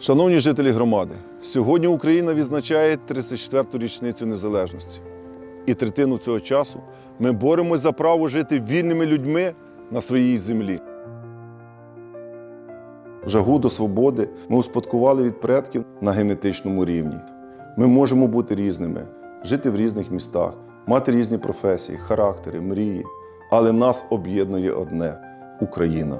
Шановні жителі громади, сьогодні Україна відзначає 34-ту річницю незалежності. І третину цього часу ми боремось за право жити вільними людьми на своїй землі. Жагу до свободи ми успадкували від предків на генетичному рівні. Ми можемо бути різними, жити в різних містах, мати різні професії, характери, мрії. Але нас об'єднує одне Україна.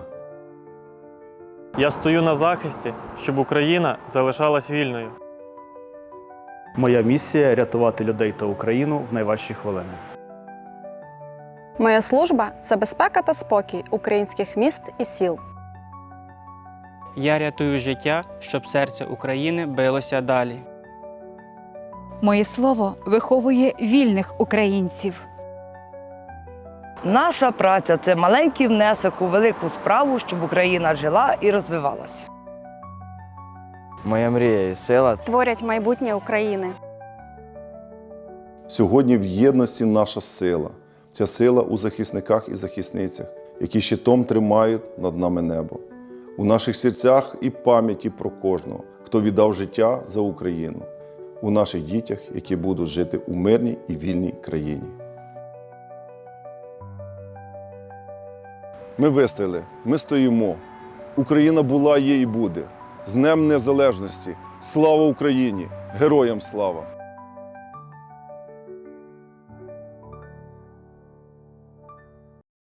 Я стою на захисті, щоб Україна залишалась вільною. Моя місія рятувати людей та Україну в найважчі хвилини. Моя служба це безпека та спокій українських міст і сіл. Я рятую життя, щоб серце України билося далі. Моє слово виховує вільних українців. Наша праця це маленький внесок у велику справу, щоб Україна жила і розвивалася. Моя мрія і сила Творять майбутнє України. Сьогодні в єдності наша сила. Ця сила у захисниках і захисницях, які щитом тримають над нами небо. У наших серцях і пам'яті про кожного, хто віддав життя за Україну, у наших дітях, які будуть жити у мирній і вільній країні. Ми вистояли, ми стоїмо. Україна була, є і буде. З Днем Незалежності. Слава Україні! Героям слава!